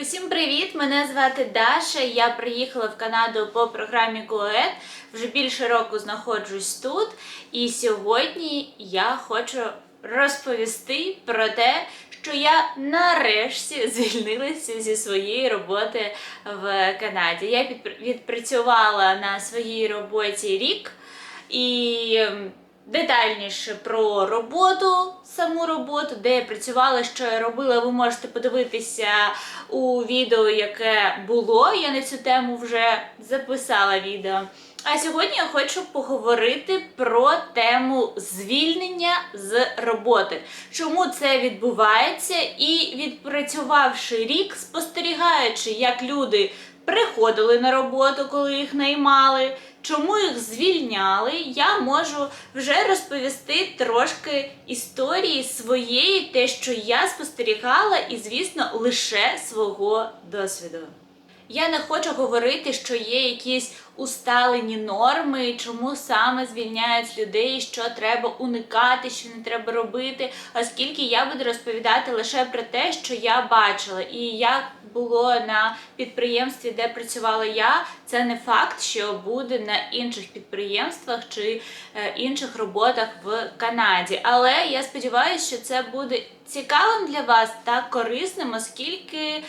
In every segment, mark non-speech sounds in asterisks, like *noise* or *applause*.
Усім привіт! Мене звати Даша. Я приїхала в Канаду по програмі КОЕД. Вже більше року знаходжусь тут. І сьогодні я хочу розповісти про те, що я нарешті звільнилася зі своєї роботи в Канаді. Я відпрацювала на своїй роботі рік і детальніше про роботу, саму роботу, де я працювала, що я робила, ви можете подивитися у відео, яке було. Я на цю тему вже записала відео. А сьогодні я хочу поговорити про тему звільнення з роботи. Чому це відбувається? І відпрацювавши рік, спостерігаючи, як люди приходили на роботу, коли їх наймали, чому їх звільняли, я можу вже розповісти трошки історії своєї, те, що я спостерігала, і, звісно, лише свого досвіду. Я не хочу говорити, що є якісь усталені норми, чому саме звільняють людей, що треба уникати, що не треба робити, оскільки я буду розповідати лише про те, що я бачила, і як було на підприємстві, де працювала я, це не факт, що буде на інших підприємствах чи е, інших роботах в Канаді. Але я сподіваюся, що це буде цікавим для вас та корисним, оскільки е,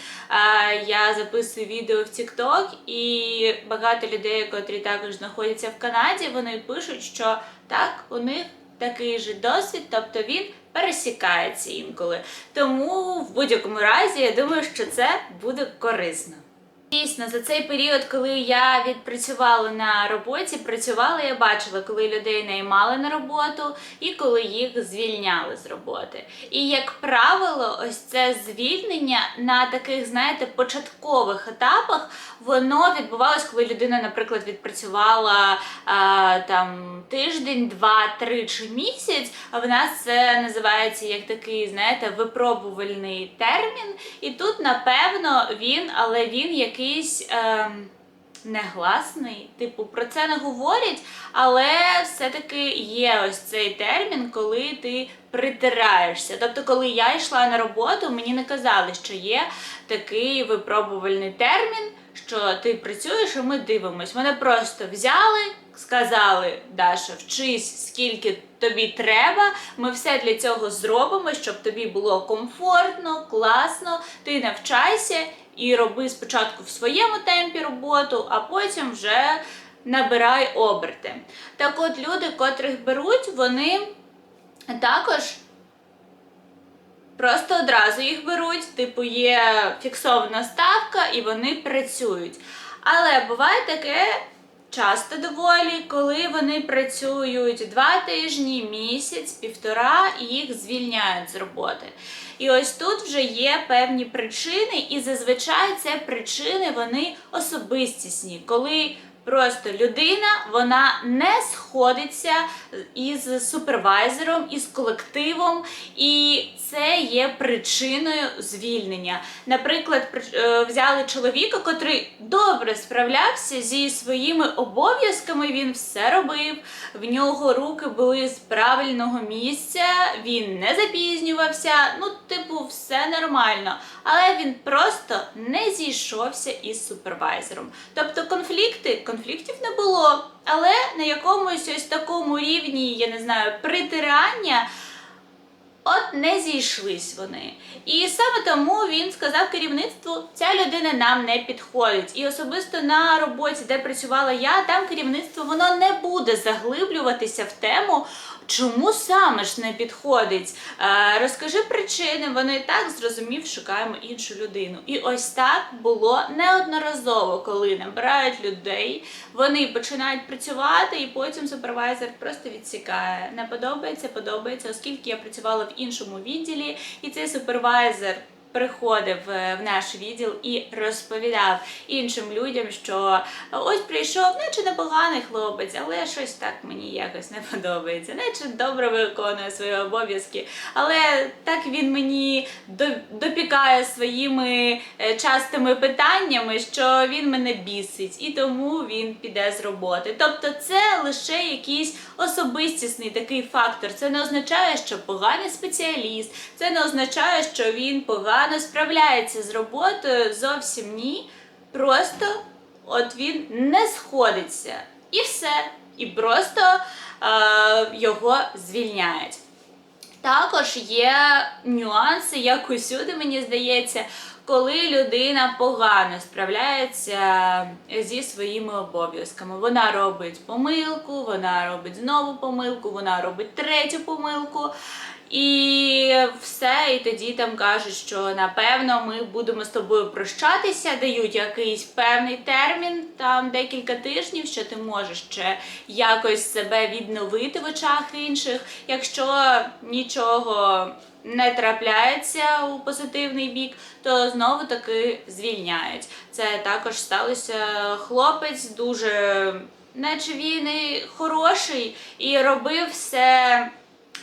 я записую відео в TikTok, і багато людей, котрі також знаходяться в Канаді, вони пишуть, що так, у них такий же досвід, тобто він пересікається інколи. Тому в будь-якому разі я думаю, що це буде корисно. Дійсно, за цей період, коли я відпрацювала на роботі, працювала, я бачила, коли людей наймали на роботу і коли їх звільняли з роботи. І як правило, ось це звільнення на таких, знаєте, початкових етапах, воно відбувалось, коли людина, наприклад, відпрацювала а, там тиждень, два, три чи місяць. А в нас це називається як такий, знаєте, випробувальний термін. І тут, напевно, він, але він якийсь. ем, Негласний, типу, про це не говорять, але все-таки є ось цей термін, коли ти притираєшся. Тобто, коли я йшла на роботу, мені не казали, що є такий випробувальний термін, що ти працюєш, і ми дивимось. Мене просто взяли, сказали, Даша, вчись, скільки тобі треба. Ми все для цього зробимо, щоб тобі було комфортно, класно. Ти навчайся і роби спочатку в своєму темпі роботу, а потім вже набирай оберти. Так от люди, котрих беруть, вони також просто одразу їх беруть, типу є фіксована ставка і вони працюють. Але буває таке часто доволі, коли вони працюють два тижні, місяць, півтора і їх звільняють з роботи. І ось тут вже є певні причини, і зазвичай це причини вони особистісні, коли просто людина вона не сходиться із супервайзером, із колективом, і це є причиною звільнення. Наприклад, е, взяли чоловіка, котрий добре справлявся зі своїми обов'язками, він все робив, в нього руки були з правильного місця, він не запізнювався, ну, типу, все нормально. Але він просто не зійшовся із супервайзером. Тобто конфлікти, конфліктів не було. Але на якомусь ось такому рівні, я не знаю, притирання. От не зійшлись вони. І саме тому він сказав керівництву, ця людина нам не підходить. І особисто на роботі, де працювала я, там керівництво воно не буде заглиблюватися в тему, чому саме ж не підходить. Е, розкажи причини, вони так зрозумів, шукаємо іншу людину. І ось так було неодноразово, коли набирають людей, вони починають працювати, і потім супервайзер просто відсікає. Не подобається, подобається, оскільки я працювала в іншому відділі, і цей супервайзер. Приходив е, в наш відділ і розповідав іншим людям, що ось прийшов, наче непоганий хлопець, але щось так мені якось не *laughs* подобається, наче добре виконує свої обов'язки, але так він мені допікає своїми е, частими питаннями, що він мене бісить, і тому він піде з роботи. Тобто, це лише якийсь особистісний такий фактор. Це не означає, що поганий спеціаліст, це не означає, що він поганий погано справляється з роботою, зовсім ні. Просто от він не сходиться. І все. І просто е, його звільняють. Також є нюанси, як усюди, мені здається, коли людина погано справляється зі своїми обов'язками. Вона робить помилку, вона робить знову помилку, вона робить третю помилку. І все, і тоді там кажуть, що напевно ми будемо з тобою прощатися, дають якийсь певний термін, там декілька тижнів, що ти можеш ще якось себе відновити в очах інших. Якщо нічого не трапляється у позитивний бік, то знову таки звільняють. Це також сталося хлопець дуже, наче він і хороший і робив все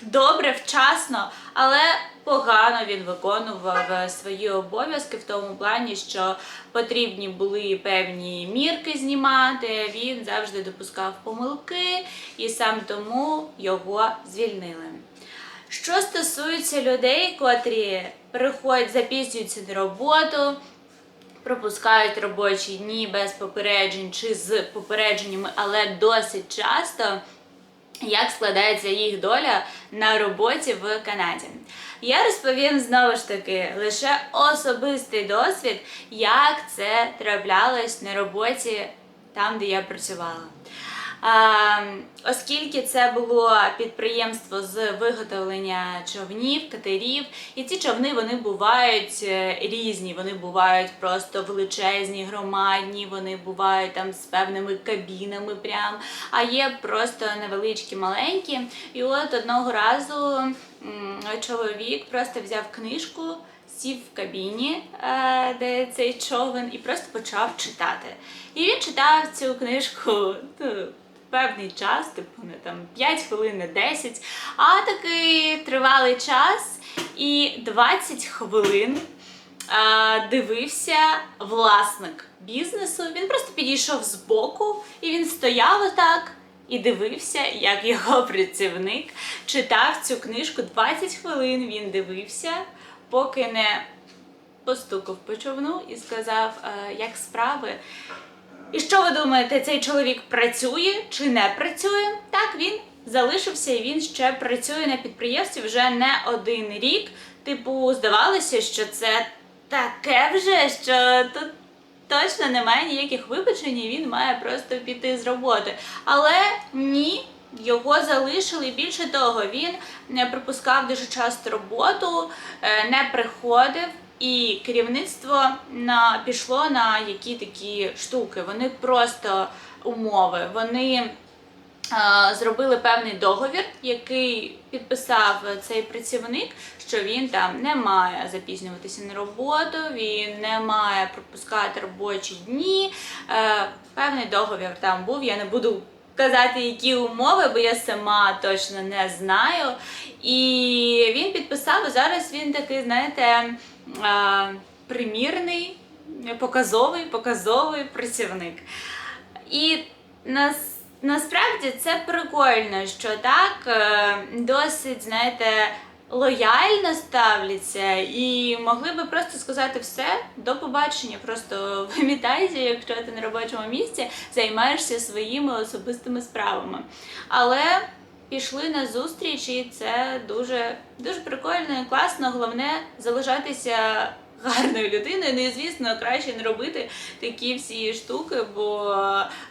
добре, вчасно, але погано він виконував е, свої обов'язки в тому плані, що потрібні були певні мірки знімати. Він завжди допускав помилки, і сам тому його звільнили. Що стосується людей, котрі приходять, запізнюються на роботу, пропускають робочі дні без попереджень чи з попередженнями, але досить часто. Як складається їх доля на роботі в Канаді? Я розповім знову ж таки лише особистий досвід, як це траплялось на роботі там, де я працювала. Оскільки це було підприємство з виготовлення човнів, катерів, і ці човни вони бувають е, різні. Вони бувають просто величезні, громадні, вони бувають там з певними кабінами, прям, а є просто невеличкі, маленькі. І от одного разу чоловік просто взяв книжку. Сів в кабіні, е, де цей човен, і просто почав читати. І він читав цю книжку ну, певний час, типу не там 5 хвилин, не 10, а такий тривалий час і 20 хвилин е, дивився власник бізнесу. Він просто підійшов з боку і він стояв отак. І дивився, як його *laughs* працівник читав цю книжку 20 хвилин. Він дивився, поки не постукав по човну і сказав, «Е, як справи. І що ви думаєте, цей чоловік працює чи не працює? Так, він залишився і він ще працює на підприємстві вже не один рік. Типу, здавалося, що це таке вже, що тут точно немає ніяких вибачень, і він має просто піти з роботи. Але ні. Його залишили більше того, він не пропускав дуже часто роботу, е, не приходив, і керівництво на пішло на які такі штуки. Вони просто умови. Вони е, зробили певний договір, який підписав цей працівник, що він там не має запізнюватися на роботу, він не має пропускати робочі дні. Е, певний договір там був. Я не буду. Казати, які умови, бо я сама точно не знаю. І він підписав, і зараз він такий, знаєте, примірний, показовий, показовий працівник. І нас, насправді це прикольно, що так е, досить, знаєте, лояльно ставляться і могли би просто сказати все, до побачення, просто *laughs* вимітайся, якщо ти на робочому місці займаєшся своїми особистими справами. Але пішли на зустріч, і це дуже дуже прикольно і класно. Головне залишатися гарною людиною. Ну і звісно, краще не робити такі всі штуки, бо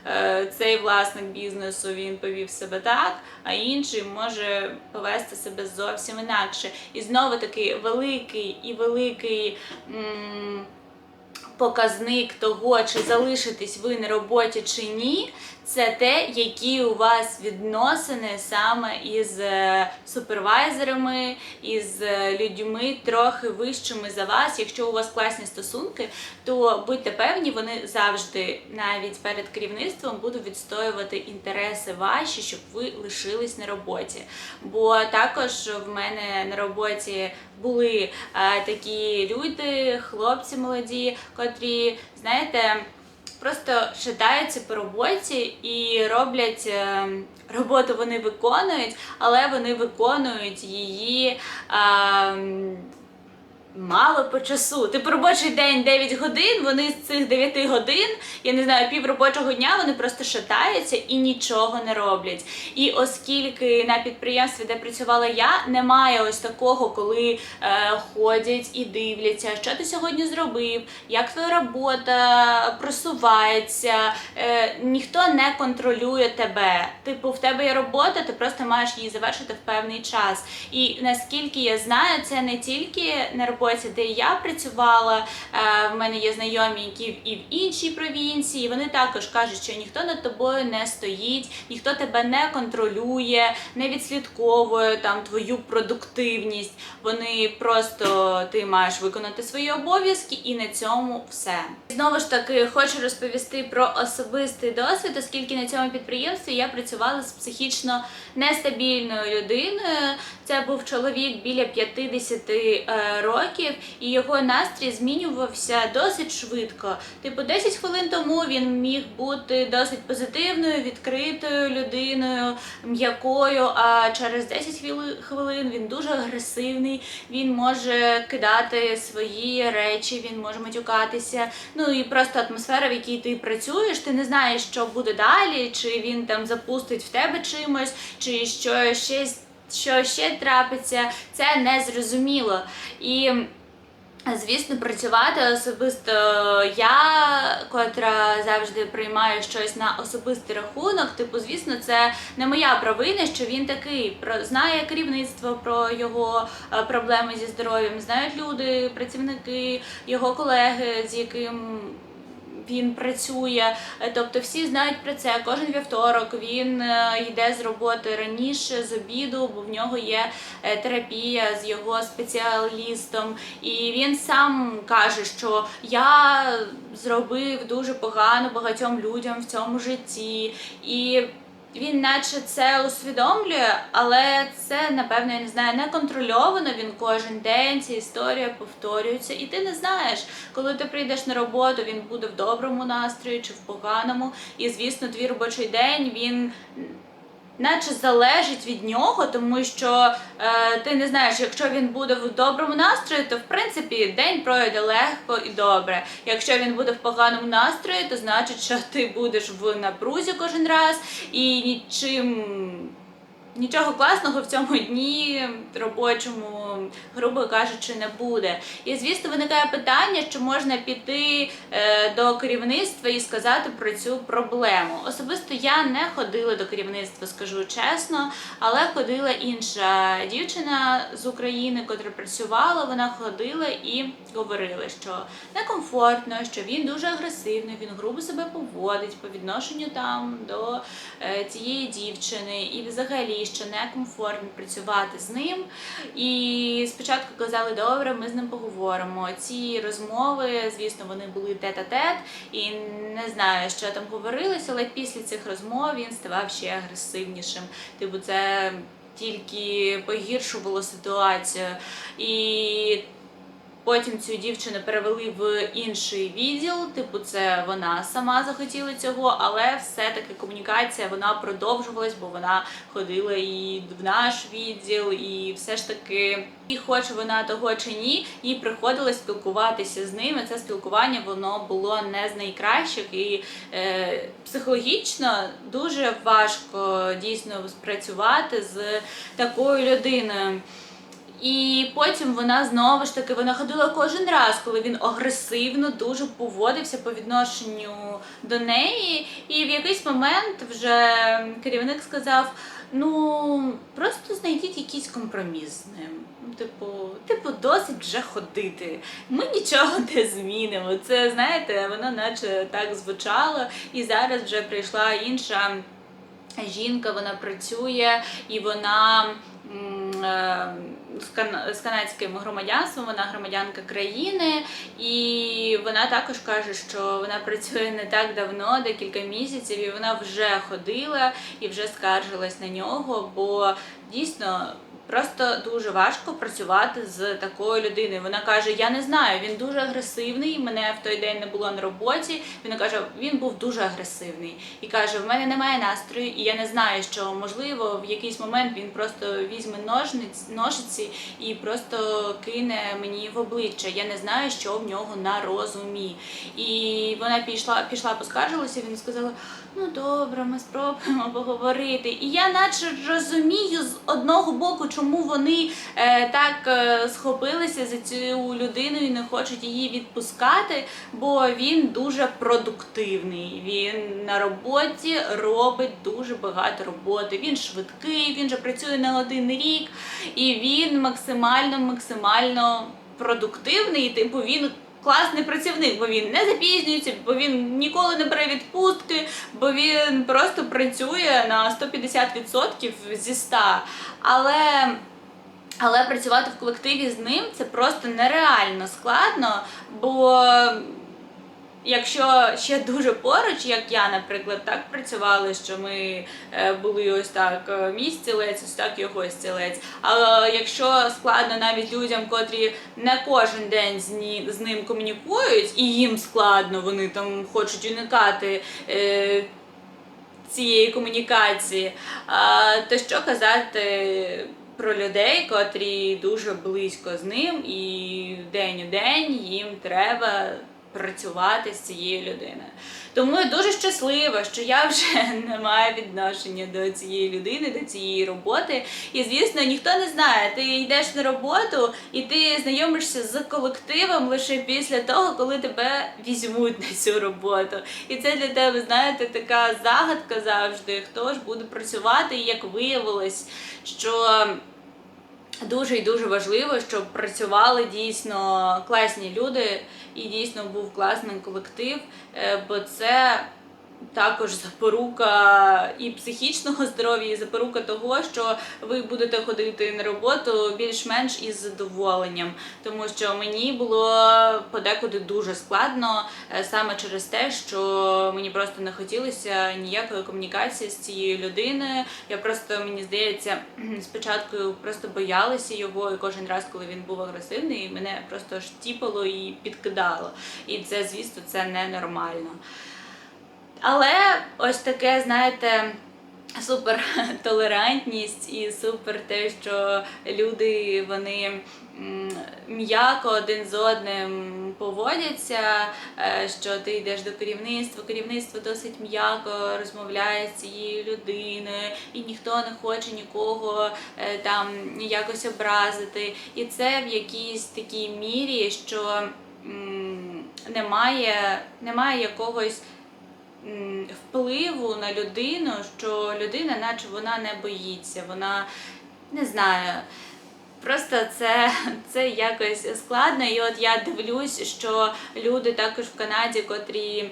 е, цей власник бізнесу він повів себе так, а інший може повести себе зовсім інакше. І знову таки великий і великий. М Показник того, чи залишитесь ви на роботі чи ні, це те, які у вас відносини саме із е, супервайзерами, із е, людьми трохи вищими за вас. Якщо у вас класні стосунки, то будьте певні, вони завжди, навіть перед керівництвом, будуть відстоювати інтереси ваші, щоб ви лишились на роботі. Бо також в мене на роботі були е, такі люди, хлопці молоді, котрі, знаєте просто шатаються по роботі і роблять е, роботу, вони виконують, але вони виконують її. Мало по часу. Типу робочий день 9 годин, вони з цих 9 годин, я не знаю, пів робочого дня вони просто шатаються і нічого не роблять. І оскільки на підприємстві, де працювала я, немає ось такого, коли е, ходять і дивляться, що ти сьогодні зробив, як твоя робота просувається, е, ніхто не контролює тебе. Типу, в тебе є робота, ти просто маєш її завершити в певний час. І наскільки я знаю, це не тільки на роботі, де я працювала. е, В мене є знайомі, які і в іншій провінції. Вони також кажуть, що ніхто над тобою не стоїть, ніхто тебе не контролює, не відслідковує там твою продуктивність. Вони просто ти маєш виконати свої обов'язки, і на цьому все. Знову ж таки, хочу розповісти про особистий досвід, оскільки на цьому підприємстві я працювала з психічно нестабільною людиною. Це був чоловік біля 50 е, років, і його настрій змінювався досить швидко. Типу, 10 хвилин тому він міг бути досить позитивною, відкритою людиною, м'якою. А через 10 хвили- хвилин він дуже агресивний. Він може кидати свої речі, він може матюкатися. Ну і просто атмосфера, в якій ти працюєш, ти не знаєш, що буде далі, чи він там запустить в тебе чимось, чи що ще що ще трапиться, це не зрозуміло. І Звісно, працювати особисто я, котра завжди приймаю щось на особистий рахунок. Типу, звісно, це не моя провина, що він такий. Про знає керівництво про його е, проблеми зі здоров'ям, знають люди, працівники, його колеги, з яким він працює, Е, тобто всі знають про це. Кожен вівторок він е, йде з роботи раніше з обіду, бо в нього є е, терапія з його спеціалістом. І він сам каже, що я зробив дуже погано багатьом людям в цьому житті. І він наче це усвідомлює, але це, напевно, я не знаю, не контрольовано. Він кожен день, ця історія повторюється, і ти не знаєш, коли ти прийдеш на роботу, він буде в доброму настрої чи в поганому. І звісно, твій робочий день він. Наче залежить від нього, тому що е, ти не знаєш, якщо він буде в доброму настрої, то в принципі день пройде легко і добре. Якщо він буде в поганому настрої, то значить, що ти будеш в напрузі кожен раз і нічим. Нічого класного в цьому дні робочому, грубо кажучи, не буде. І звісно, виникає питання, що можна піти е, до керівництва і сказати про цю проблему. Особисто я не ходила до керівництва, скажу чесно, але ходила інша дівчина з України, котра працювала. Вона ходила і говорила, що некомфортно, що він дуже агресивний, він грубо себе поводить по відношенню там до е, цієї дівчини, і взагалі що некомфортно працювати з ним. І спочатку казали, добре, ми з ним поговоримо. Ці розмови, звісно, вони були тет-а-тет, і не знаю, що там говорилось, але після цих розмов він ставав ще агресивнішим. Типу, це тільки погіршувало ситуацію. І Потім цю дівчину перевели в інший відділ, типу, це вона сама захотіла цього, але все-таки комунікація вона продовжувалась, бо вона ходила і в наш відділ, і все ж таки, і хоче вона того чи ні, їй приходилось спілкуватися з ними. Це спілкування воно було не з найкращих і е, психологічно дуже важко дійсно спрацювати з такою людиною. І потім вона знову ж таки вона ходила кожен раз, коли він агресивно дуже поводився по відношенню до неї. І в якийсь момент вже керівник сказав: ну просто знайдіть якийсь компроміс з ним. Ну, Типу, типу, досить вже ходити. Ми нічого не змінимо. Це знаєте, воно наче так звучало, і зараз вже прийшла інша жінка, вона працює і вона. м, е, з канадським громадянством, вона громадянка країни, і вона також каже, що вона працює не так давно, декілька місяців, і вона вже ходила і вже скаржилась на нього, бо дійсно Просто дуже важко працювати з такою людиною. Вона каже: Я не знаю, він дуже агресивний. Мене в той день не було на роботі. Він каже, він був дуже агресивний і каже: В мене немає настрою, і я не знаю, що можливо в якийсь момент він просто візьме ножниць, ножиці і просто кине мені в обличчя. Я не знаю, що в нього на розумі. І вона пішла, пішла, поскаржилася. Він сказала: Ну добре, ми спробуємо поговорити. І я, наче розумію з одного боку, чому вони е, так е, схопилися за цю людину і не хочуть її відпускати, бо він дуже продуктивний. Він на роботі робить дуже багато роботи. Він швидкий, він же працює не один рік, і він максимально, максимально продуктивний. Типу він. Класний працівник, бо він не запізнюється, бо він ніколи не бере відпустки, бо він просто працює на 150% зі 100. Але але працювати в колективі з ним це просто нереально складно, бо якщо ще дуже поруч, як я, наприклад, так працювали, що ми е, були ось так е, мій стілець, ось так його стілець. Але якщо складно навіть людям, котрі не кожен день з, ним комунікують, і їм складно, вони там хочуть уникати. Е, Цієї комунікації, то що казати про людей, котрі дуже близько з ним, і день у день їм треба працювати з цією людиною. Тому я дуже щаслива, що я вже *laughs* не маю відношення до цієї людини, до цієї роботи. І звісно, ніхто не знає. Ти йдеш на роботу і ти знайомишся з колективом лише після того, коли тебе візьмуть на цю роботу. І це для тебе, знаєте, така загадка завжди. Хто ж буде працювати, і як виявилось, що. Дуже і дуже важливо, щоб працювали дійсно класні люди і дійсно був класний колектив, е, бо це також запорука і психічного *laughs* здоров'я, і запорука того, що ви будете ходити на роботу більш-менш із задоволенням, тому що мені було подекуди дуже складно е, саме через те, що мені просто не хотілося ніякої комунікації з цією людиною. Я просто мені здається, *clears throat* спочатку просто боялася його, і кожен раз, коли він був агресивний, мене просто штіпало і підкидало. І це, звісно, це ненормально. Але ось таке, знаєте, супер *laughs* толерантність і супер те, що люди вони м'яко один з одним поводяться, е, що ти йдеш до керівництва, керівництво досить м'яко розмовляє з цією людиною, і ніхто не хоче нікого е, там якось образити. І це в якійсь такій мірі, що немає, немає якогось впливу на людину, що людина, наче вона не боїться, вона не знаю. Просто це, це якось складно. І от я дивлюсь, що люди також в Канаді, котрі.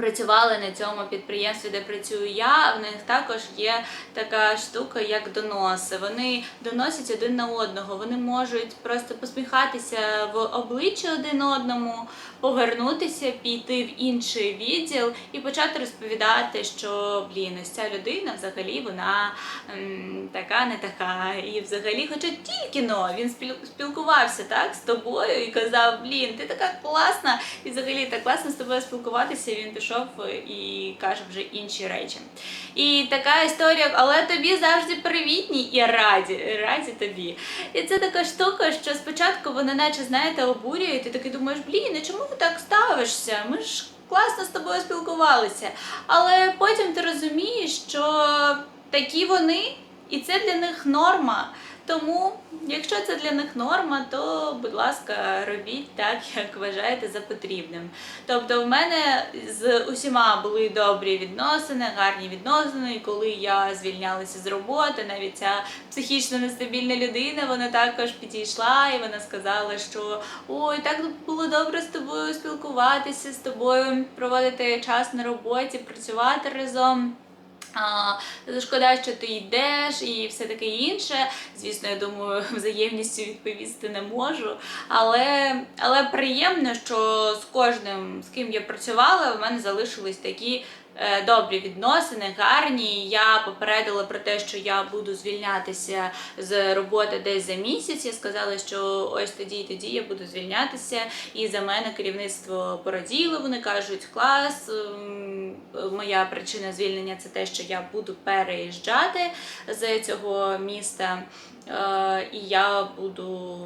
Працювали на цьому підприємстві, де працюю я. В них також є така штука, як доноси. Вони доносять один на одного. Вони можуть просто посміхатися в обличчя один одному, повернутися, піти в інший відділ і почати розповідати, що блін, ось ця людина взагалі вона м, така, не така. І взагалі, хоча тільки но він спіл- спілкувався так з тобою і казав, блін, ти така класна, і взагалі так класно з тобою спілкуватися. Він пішов і каже вже інші речі. І така історія, але тобі завжди привітні і раді, раді тобі. І це така штука, що спочатку вони наче, знаєте, обурюють, і ти такий думаєш, блін, і чому ти так ставишся? Ми ж класно з тобою спілкувалися. Але потім ти розумієш, що такі вони, і це для них норма. Тому, якщо це для них норма, то, будь ласка, робіть так, як вважаєте за потрібним. Тобто, в мене з усіма були добрі відносини, гарні відносини. І коли я звільнялася з роботи, навіть ця психічно нестабільна людина, вона також підійшла і вона сказала, що ой, так було добре з тобою спілкуватися, з тобою проводити час на роботі, працювати разом. Шкода, що ти йдеш і все таке інше. Звісно, я думаю, *laughs* взаємністю відповісти не можу. Але, але приємно, що з кожним, з ким я працювала, в мене залишились такі. Е, Добрі відносини, гарні. Я попередила про те, що я буду звільнятися з роботи десь за місяць. Я сказала, що ось тоді і тоді я буду звільнятися. І за мене керівництво пораділо. Вони кажуть, клас. ем, Моя причина звільнення це те, що я буду переїжджати з цього міста. Е, І я буду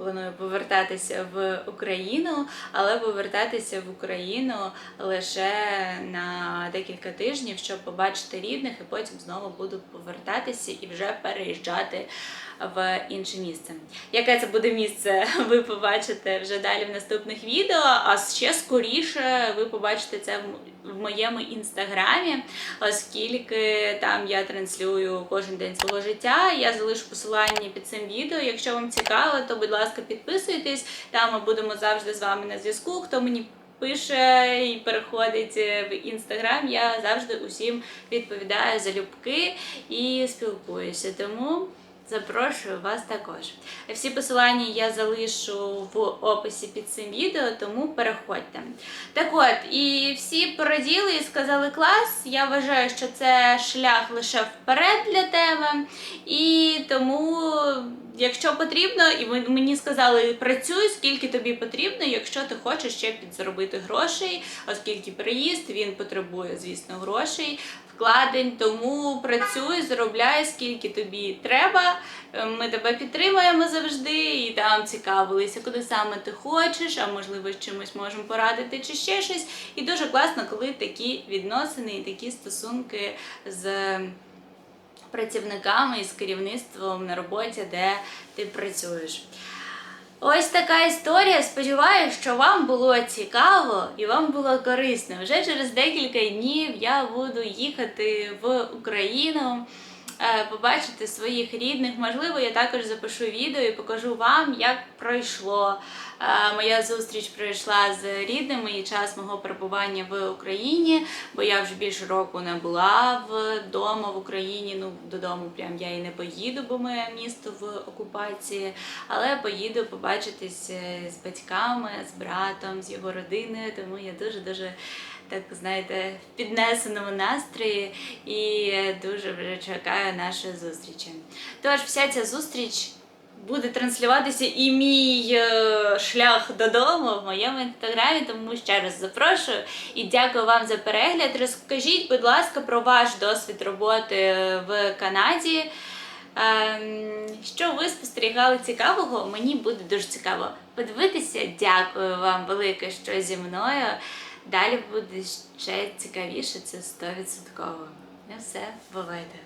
планую повертатися в Україну, але повертатися в Україну лише на декілька тижнів, щоб побачити рідних, і потім знову буду повертатися і вже переїжджати в інше місце. Яке це буде місце, *laughs* ви побачите вже далі в наступних відео. А ще скоріше ви побачите це в моєму інстаграмі, оскільки там я транслюю кожен день свого життя. Я залишу посилання під цим відео. Якщо вам цікаво, то будь ласка, підписуйтесь. Там ми будемо завжди з вами на зв'язку. Хто мені пише і переходить в інстаграм, я завжди усім відповідаю залюбки і спілкуюся. Тому. Запрошую вас також. Всі посилання я залишу в описі під цим відео, тому переходьте. Так от, і всі пораділи і сказали клас. Я вважаю, що це шлях лише вперед для тебе. І тому, якщо потрібно, і мені сказали, працюй, скільки тобі потрібно, якщо ти хочеш ще підзаробити грошей, оскільки приїзд він потребує, звісно, грошей. Вкладень, тому працюй, заробляй, скільки тобі треба. Е, Ми тебе підтримуємо завжди і там цікавилися, куди саме ти хочеш, а можливо, чимось можемо порадити чи ще щось. І дуже класно, коли такі відносини і такі стосунки з працівниками і з керівництвом на роботі, де ти працюєш. Ось така історія. Сподіваюся, що вам було цікаво і вам було корисно. Вже через декілька днів я буду їхати в Україну. е, Побачити своїх рідних, можливо, я також запишу відео і покажу вам, як пройшло. Моя зустріч пройшла з рідними і час мого перебування в Україні, бо я вже більше року не була вдома в Україні. Ну додому прям я і не поїду, бо моє місто в окупації. Але поїду побачитись е, з батьками, з братом, з його родиною. Тому я дуже дуже так знаєте в піднесеному настрої і дуже вже чекаю нашої зустрічі. Тож, вся ця зустріч буде транслюватися і мій е, шлях додому в моєму інстаграмі, тому ще раз запрошую і дякую вам за перегляд. Розкажіть, будь ласка, про ваш досвід роботи в Канаді. Ем, Що ви спостерігали цікавого? Мені буде дуже цікаво подивитися. Дякую вам велике, що зі мною. Далі буде ще цікавіше, це 100%. Ну все, бувайте!